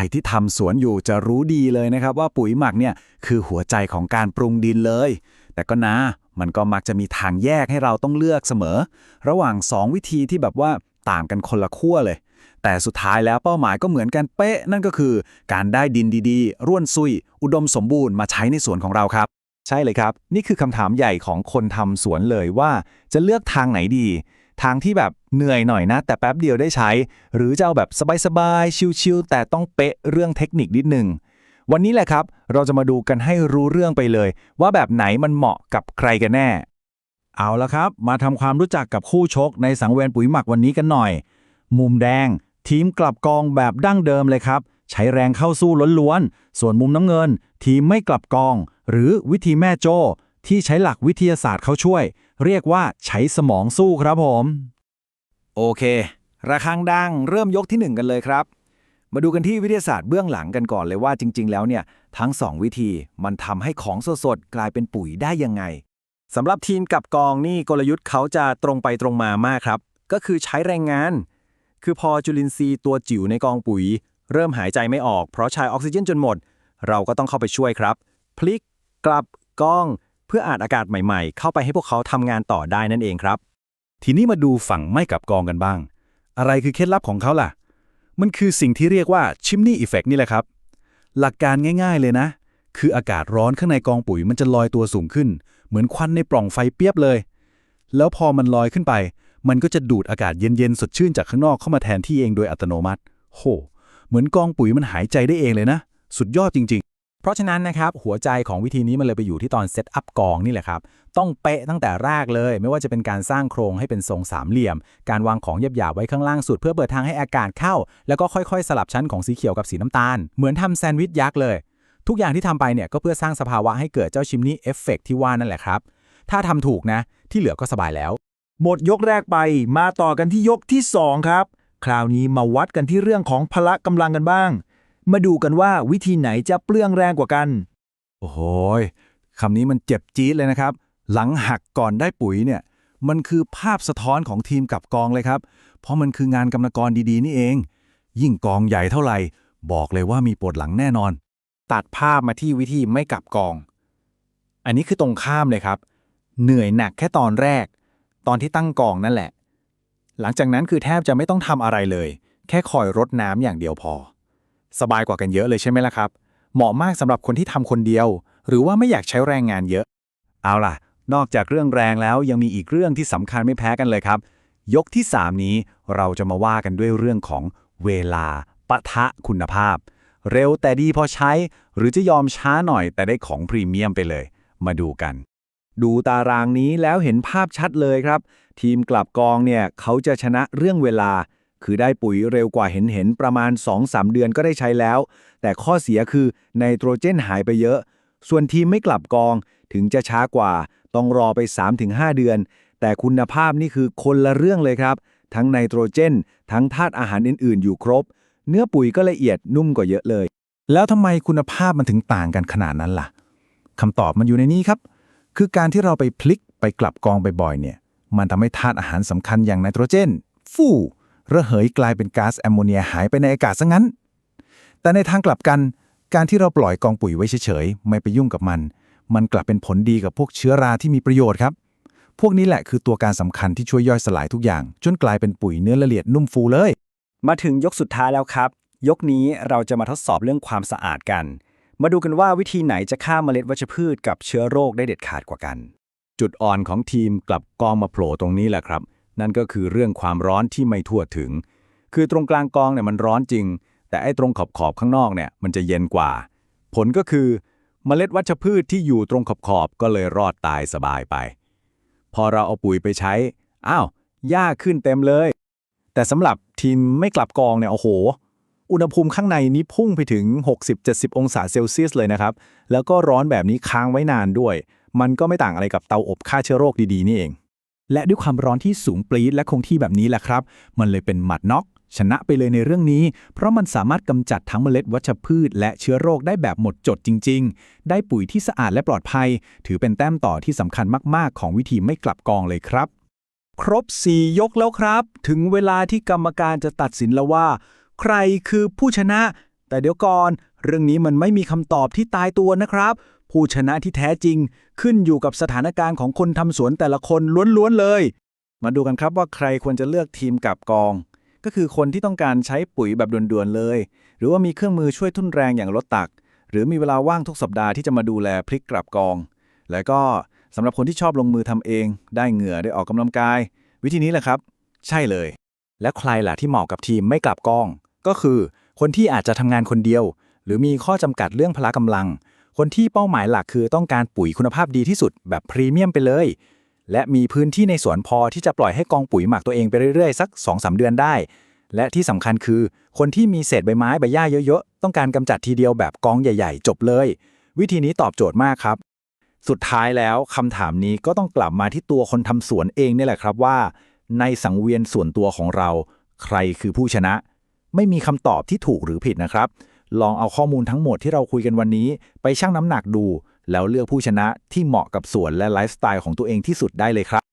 รที่ทำสวนอยู่จะรู้ดีเลยนะครับ ว่าปุ๋ยหมักเนี่ยคือหัวใจของการปรุงดินเลย แต่ก็นะมันก็มักจะมีทางแยกให้เราต้องเลือกเสมอ ระหว่าง 2 วิธีที่แบบว่าต่างกันคนละขั้วเลย แต่สุดท้ายแล้วเป้าหมายก็เหมือนกันเป๊ะ นั่นก็คือการได้ดินดีๆ ร่วนซุย อุดมสมบูรณ์มาใช้ในสวนของเราครับ ใช่เลยครับ นี่คือคำถามใหญ่ของคนทำสวนเลยว่า จะเลือกทางไหนดี ทางที่แบบเหนื่อยหน่อยนะ แต่แป๊บเดียวได้ใช้ หรือจะเอาแบบสบายๆชิลๆแต่ต้องเป๊ะเรื่องเทคนิคนิดนึงวันนี้แหละครับ เราจะมาดูกันให้รู้เรื่องไปเลย ว่าแบบไหนมันเหมาะกับใครกันแน่ เอาละครับ มาทำความรู้จักกับคู่ชกในสังเวียนปุ๋ยหมักวันนี้กันหน่อย มุมแดง ทีมกลับกองแบบดั้งเดิมเลยครับ ใช้แรงเข้าสู้ล้วนๆ ส่วนมุมน้ำเงิน ทีมไม่กลับกอง หรือวิธีแม่โจ้ ที่ใช้หลักวิทยาศาสตร์เขาช่วย เรียกว่าใช้สมองสู้ครับผม โอเค ระฆังดังเริ่มยกที่ 1 กันเลยครับ มาดูกันที่วิทยาศาสตร์เบื้องหลังกันก่อนเลยว่าจริง ๆ แล้วเนี่ยทั้ง 2 วิธีมันทำให้ของสดๆกลายเป็นปุ๋ยได้ยังไงสำหรับทีมกับกองนี่กลยุทธ์เขาจะตรงไปตรงมามากครับ ก็คือใช้แรงงาน คือพอจุลินทรีย์ตัวจิ๋วในกองปุ๋ย เริ่มหายใจไม่ออกเพราะใช้ออกซิเจนจนหมด เราก็ต้องเข้าไปช่วยครับ พลิกกลับกอง เพื่ออาดอากาศใหม่ๆ เข้าไปให้พวกเขาทำงานต่อได้นั่นเองครับ ทีนี้มาดูฝั่งไม่กลับกองกันบ้าง อะไรคือเคล็ดลับของเขาล่ะ มันคือสิ่งที่เรียกว่าชิมนี่อีเฟกนี่แหละครับ หลักการง่ายๆเลยนะ คืออากาศร้อนข้างในกองปุ๋ยมันจะลอยตัวสูงขึ้น เหมือนควันในปล่องไฟเปียบเลย แล้วพอมันลอยขึ้นไป มันก็จะดูดอากาศเย็นๆสดชื่นจากข้างนอกเข้ามาแทนที่เองโดยอัตโนมัติ โห เหมือนกองปุ๋ยมันหายใจได้เองเลยนะ สุดยอดจริง ๆ เพราะฉะนั้นนะครับหัวใจของวิธีนี้มันเลยไปอยู่ที่ตอนเซตอัพกองนี่แหละครับต้องเป๊ะตั้งแต่แรกเลย ไม่ว่าจะเป็นการสร้างโครงให้เป็นทรงสามเหลี่ยม การวางของหยาบๆไว้ข้างล่างสุด เพื่อเปิดทางให้อากาศเข้า แล้วก็ค่อยๆ สลับชั้นของสีเขียวกับสีน้ำตาล เหมือนทำแซนด์วิชยักษ์เลย ทุกอย่างที่ทำไปเนี่ยก็เพื่อสร้างสภาวะให้เกิดเจ้าชิมนี่เอฟเฟกที่ว่านั่นแหละครับถ้าทำถูกนะที่เหลือก็สบายแล้ว หมดยกแรกไปมาต่อกันที่ยกที่ 2 ครับ คราวนี้มาวัดกันที่เรื่องของพละกำลังกันบ้าง มาดูกันว่าวิธีไหนจะเปลื้องแรงกว่ากัน โอ้โหยคำนี้มันเจ็บจี๊ดเลยนะครับ หลังหักก่อนได้ปุ๋ยเนี่ย มันคือภาพสะท้อนของทีมกับกองเลยครับ เพราะมันคืองานกรรมกรดีๆ นี่เอง ยิ่งกองใหญ่เท่าไหร่ บอกเลยว่ามีปวดหลังแน่นอน ตัดภาพมาที่วิธีไม่กลับกอง อันนี้คือตรงข้ามเลยครับ เหนื่อยหนักแค่ตอนแรก ตอนที่ตั้งกองนั่นแหละ หลังจากนั้นคือแทบจะไม่ต้องทำอะไรเลย แค่คอยรดน้ำอย่างเดียวพอ สบายกว่ากันเยอะเลยใช่ไหมล่ะครับ เหมาะมากสำหรับคนที่ทำคนเดียว หรือว่าไม่อยากใช้แรงงานเยอะ เอาล่ะ นอกจากเรื่องแรงแล้วยังมีอีกเรื่องที่สำคัญไม่แพ้กันเลยครับ ยกที่ 3 นี้เราจะมาว่ากันด้วยเรื่องของเวลาปะทะคุณภาพ เร็วแต่ดีพอใช้ หรือจะยอมช้าหน่อยแต่ได้ของพรีเมียมไปเลย มาดูกัน ดูตารางนี้แล้วเห็นภาพชัดเลยครับ ทีมกลับกองเนี่ยเขาจะชนะเรื่องเวลา คือได้ปุ๋ยเร็วกว่าเห็นเห็นๆประมาณ 2-3 เดือนก็ได้ใช้แล้ว แต่ข้อเสียคือไนโตรเจนหายไปเยอะ ส่วนทีมไม่กลับกองถึงจะช้ากว่า ต้องรอไป 3-5 เดือน แต่คุณภาพนี่คือคนละเรื่องเลยครับ ทั้งไนโตรเจน ทั้งธาตุอาหารอื่น ๆ อยู่ครบ เนื้อปุ๋ยก็ละเอียดนุ่มกว่าเยอะเลย แล้วทำไมคุณภาพมันถึงต่างกันขนาดนั้นล่ะคำตอบมันอยู่ในนี้ครับ คือการที่เราไปพลิกไปกลับกองบ่อยๆเนี่ย มันทำให้ธาตุอาหารสำคัญอย่างไนโตรเจน ฟู่ ระเหยกลายเป็นก๊าซแอมโมเนียหายไปในอากาศซะงั้น แต่ในทางกลับกันการที่เราปล่อยกองปุ๋ยไว้เฉยๆ ไม่ไปยุ่งกับมัน มันกลับเป็นผลดีกับพวกเชื้อราที่มีประโยชน์ครับ พวกนี้แหละคือตัวการสำคัญที่ช่วยย่อยสลายทุกอย่าง จนกลายเป็นปุ๋ยเนื้อละเอียดนุ่มฟูเลย มาถึงยกสุดท้ายแล้วครับ ยกนี้เราจะมาทดสอบเรื่องความสะอาดกัน มาดูกันว่าวิธีไหนจะฆ่าเมล็ดวัชพืชกับเชื้อโรคได้เด็ดขาดกว่ากัน จุดอ่อนของทีมกลับกองมาโผล่ตรงนี้แหละครับ นั่นก็คือเรื่องความร้อนที่ไม่ทั่วถึง คือตรงกลางกองเนี่ยมันร้อนจริง แต่ไอ้ตรงขอบขอบข้างนอกเนี่ยมันจะเย็นกว่า ผลก็คือเมล็ดวัชพืชที่อยู่ตรงขอบขอบก็เลยรอดตายสบายไป พอเราเอาปุ๋ยไปใช้ อ้าว หญ้าขึ้นเต็มเลย แต่สำหรับทีมไม่กลับกองเนี่ยโอ้โห อุณหภูมิข้างในนี้พุ่งไปถึง 60-70 องศาเซลเซียสเลยนะครับ แล้วก็ร้อนแบบนี้ค้างไว้นานด้วย มันก็ไม่ต่างอะไรกับเตาอบฆ่าเชื้อโรคดีๆนี่เอง และด้วยความร้อนที่สูงปรี๊ดและคงที่แบบนี้แหละครับ มันเลยเป็นหมัดน็อก ชนะไปเลยในเรื่องนี้ เพราะมันสามารถกำจัดทั้งเมล็ดวัชพืช และเชื้อโรคได้แบบหมดจดจริง ๆ ได้ปุ๋ยที่สะอาดและปลอดภัย ถือเป็นแต้มต่อที่สำคัญมากๆ ของวิธีไม่กลับกองเลยครับ ครบ 4 ยกแล้วครับ ถึงเวลาที่กรรมการจะตัดสินแล้วว่า ใครคือผู้ชนะ แต่เดี๋ยวก่อน เรื่องนี้มันไม่มีคำตอบที่ตายตัวนะครับ ผู้ชนะที่แท้จริง ขึ้นอยู่กับสถานการณ์ของคนทำสวนแต่ละคนล้วนๆเลย มาดูกันครับว่าใครควรจะเลือกทีมกับกอง ก็คือคนที่ต้องการใช้ปุ๋ยแบบด่วนๆเลย หรือว่ามีเครื่องมือช่วยทุ่นแรงอย่างรถตัก หรือมีเวลาว่างทุกสัปดาห์ที่จะมาดูแลพลิกกลับกอง แล้วก็สำหรับคนที่ชอบลงมือทำเอง ได้เหงื่อได้ออกกำลังกาย วิธีนี้แหละครับ ใช่เลย แล้วใครล่ะที่เหมาะกับทีมไม่กลับกอง ก็คือ คนที่อาจจะทำงานคนเดียว หรือมีข้อจำกัดเรื่องพละกำลัง คนที่เป้าหมายหลักคือต้องการปุ๋ยคุณภาพดีที่สุดแบบพรีเมียมไปเลย และมีพื้นที่ในสวนพอที่จะปล่อยให้กองปุ๋ยหมักตัวเองไปเรื่อยๆ สัก2-3เดือนได้ และที่สำคัญคือ คนที่มีเศษใบไม้ใบหญ้าเยอะๆ ต้องการกำจัดทีเดียวแบบกองใหญ่ ๆ จบเลย วิธีนี้ตอบโจทย์มากครับ สุดท้ายแล้วคำถามนี้ก็ต้องกลับมาที่ตัวคนทำสวนเองนี่แหละครับว่า ในสังเวียนส่วนตัวของเรา ใครคือผู้ชนะ ไม่มีคำตอบที่ถูกหรือผิดนะครับ ลองเอาข้อมูลทั้งหมดที่เราคุยกันวันนี้ ไปชั่งน้ำหนักดู แล้วเลือกผู้ชนะที่เหมาะกับสวนและไลฟ์สไตล์ของตัวเองที่สุดได้เลยครับ